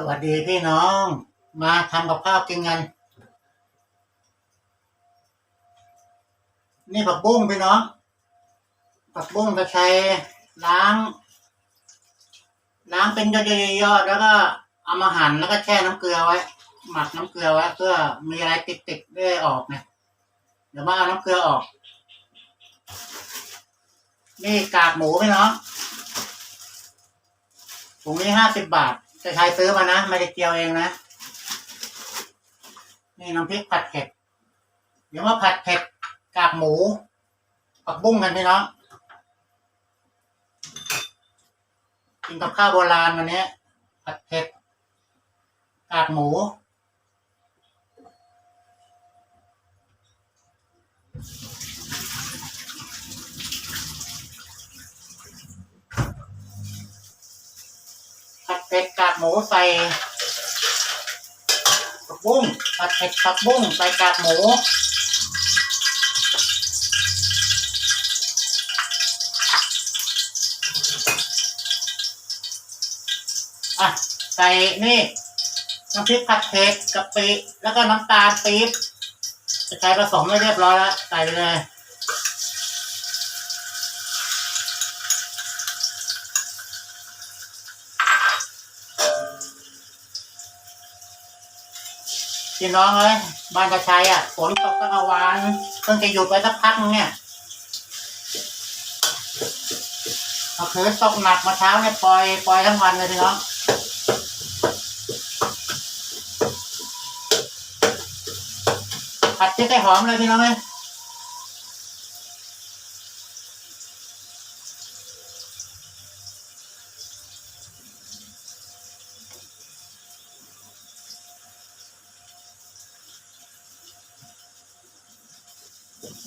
สวัสดีพี่น้อง มาทำกับข้าวกินกันนี่ผักบุ้งพี่น้องผักบุ้งจะใช้ล้าง ล้างเป็นยอดๆยอดๆแล้วก็เอามาหั่นแล้วก็แช่น้ำเกลือไว้ หมักน้ำเกลือไว้เพื่อมีอะไรติดๆได้ออกเนี่ยเดี๋ยวมาเอาน้ำเกลือออก นี่กากหมูพี่น้องถุงนี้ห้าสิบบาท จะใช้ซื้อมานะไม่ได้เจียวเองนะ นี่น้ำพริกผัดเผ็ด เดี๋ยวมาผัดเผ็ดกากหมูผักบุ้งกันพี่น้องกินกับข้าวโบราณวันนี้ผัดเผ็ดกากหมู เผ็ดกากหมูใส่ผักบุ้งผัดเผ็ดผักบุ้งใส่กากหมูอะใส่นี่น้ำพริกผัดเผ็ดกะปิแล้วก็น้ำตาลปี๊บจะใช้ผสมไว้เรียบร้อยแล้วใส่ไปเลย พี่น้องเอ้ยบ้านตาชัยอะฝนตกตั้งแต่วานเพิ่งจะหยุดไปสักพักนึงเนี่ยเอาคืนตกหนักมาเช้าเนี่ยปล่อยปล่อยทั้งวันเลยพี่น้องผัดพริกให้หอมเลยพี่น้องเอ้ย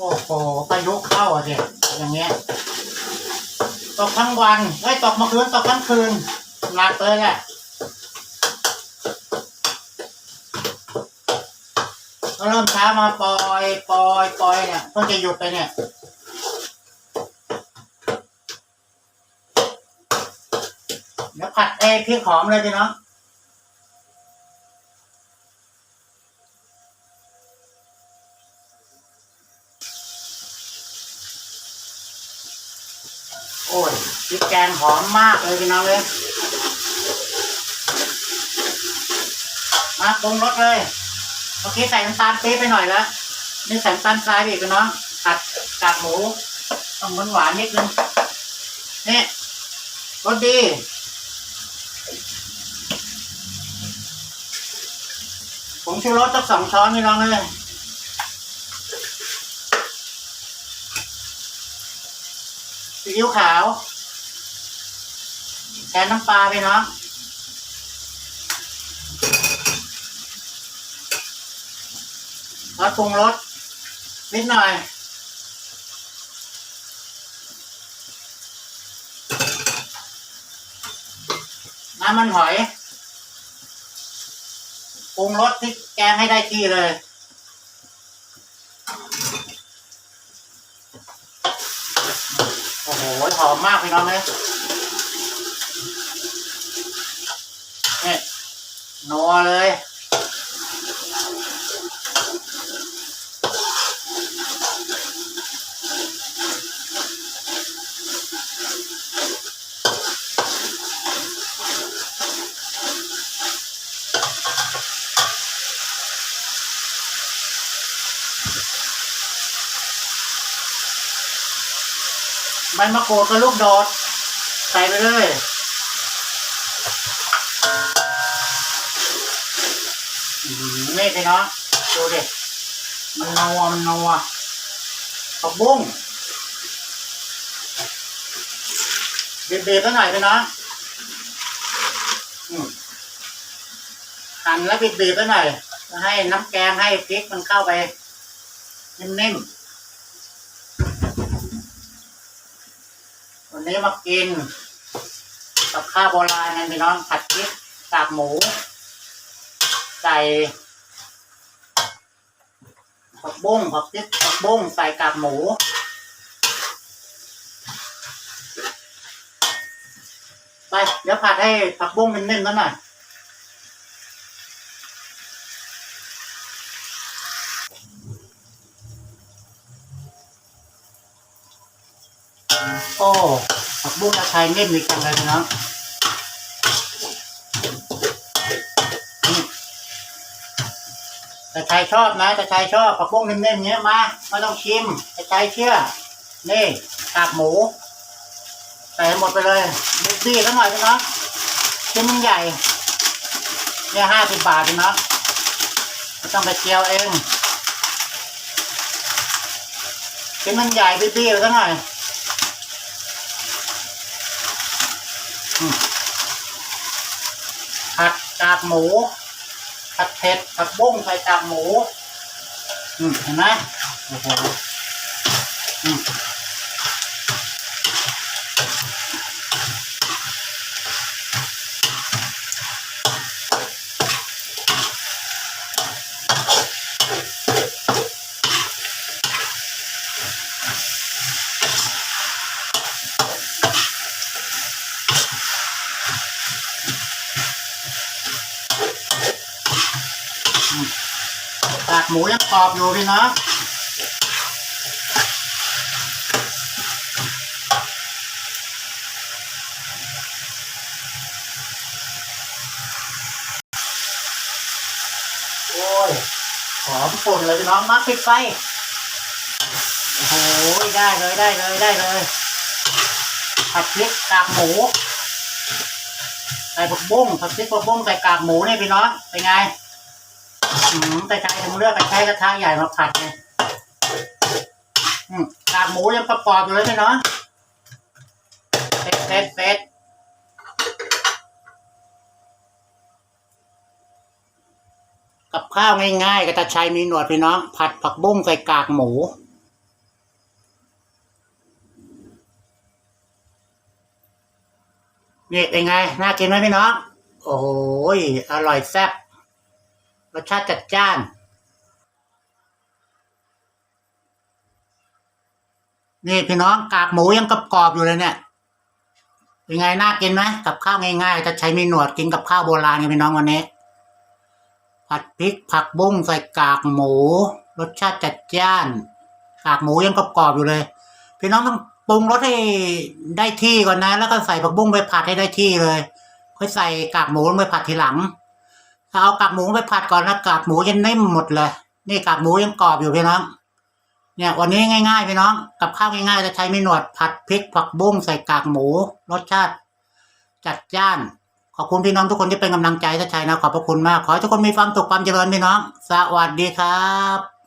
โอ้โหพายุเข้าอะสิอย่างเงี้ยตกทั้งวันไอ้ตกเมื่อคืนตกทั้งคืนหนักเลยแหละก็เริ่มเช้ามาปล่อยปล่อยปล่อยเนี่ยเพิ่งจะหยุดไปเนี่ยเดี๋ยวผัดเอพริกหอมเลยพี่น้อง โอ้ยพริกแกงหอมมากเลยพี่น้องเลย มาปรุงรสเลยเมื่อกี้ใส่น้ำตาลปี๊บไปหน่อยแล้วนี่ใส่น้ำตาลทรายไปอีกพี่น้องผัดกากหมูต้องหวานหวานๆนิดนึงนี่รสดีผมชูรสสักสองช้อนพี่น้องเลย ซีอิ๊วขาวแทนน้ำปลาไปเนาะแล้วปรุงรสนิดหน่อย น้ำมันหอยปรุงรสพริกแกงให้ได้ที่เลย โอ้โหหอมมากพี่น้องเลยนี่นัวเลย บมะกรูดกับลูกโดด ใส่ไปเลย นี่พี่น้องดูดิมันนัวมันนัวผักบุ้งบีบๆไปหน่อยพี่น้องหั่นแล้วบีบๆไปหน่อยให้น้ำแกงให้พริกมันเข้าไปนิ่มๆ วันนี้มากิน กับข้าวโบราณนี่น้องผัดพริกกากหมูใส่ผักบุ้งผักพริกผักบุ้งใส่กากหมูไปเดี๋ยวผัดให้ผักบุ้งมันนิ่มแล้วหน่อยโอ้ ผักบุ้งตะไคร้เล่นดีจังเลยพี่น้องอืมแต่ชอบนะแต่ชายชอบผักบุ้งเล่นๆเงี้ยมาไม่ต้องชิมแต่ชายเชื่อ นี่กากหมูใส่หมดไปเลยบิ๊กบี้สักหน่อยพี่น้องชิ้นมันใหญ่ เนี่ยห้าสิบบาทพี่น้องไม่ต้องไปเจียวเองชิ้นมันใหญ่บิ๊กบี้ไปสักหน่อย ผัด กากหมูผัดเผ็ดผัดบุ้งใส่กากหมู อืมเห็นไหมโอ้โหอืม หมูยังกรอบอยู่พี่น้องโอ้ยหอมปุ่นเลยพี่น้องมาปิดไฟโอ้โหได้เลยได้เลยได้เลยผัดพริกกากหมูใส่ผักบุ้งผัดพริกผักบุ้งใส่กากหมูนี่พี่น้องเป็นไง อืมแต่ใช้ถึงเลือกไปใช้กระทะใหญ่มาผัดไงอืมกากหมูยังประกอบอยู่เลยพี่น้องเซ็ตเซ็ตเซ็ตกับข้าวง่ายๆกระตาชัยมีหนวดพี่น้อง ผัดผักบุ้งใส่กากหมูนี่เป็นไง น่ากินไหมพี่น้อง โอ้ยอร่อยแซ่บ รสชาติจัดจ้าน นี่พี่น้องกากหมูยังกรอบๆอยู่เลยเนี่ยเป็นไงน่ากินไหมกับข้าวง่ายๆจะใช้มีหนวดกินกับข้าวโบราณไงพี่น้องวันนี้ ผัดพริกผักบุ้งใส่กากหมู รสชาติจัดจ้าน กากหมูยังกรอบๆอยู่เลย พี่น้องต้องปรุงรสให้ได้ที่ก่อนนะ แล้วก็ใส่ผักบุ้งไปผัดให้ได้ที่เลย ค่อยใส่กากหมูลงไปผัดทีหลัง เอากากหมูไปผัดก่อนนะกากหมูจะนิ่มหมดเลย นี่กากหมูยังกรอบอยู่พี่น้อง เนี่ยวันนี้ง่ายๆพี่น้อง กับข้าวง่ายๆจะใช้ไม่หนวดผัดพริกผักบุ้งใส่กากหมู รสชาติ จัดจ้าน ขอบคุณพี่น้องทุกคนที่เป็นกำลังใจถ้าใช่นะขอบพระคุณมาก ขอให้ทุกคนมีความสุขความเจริญพี่น้อง สวัสดีครับ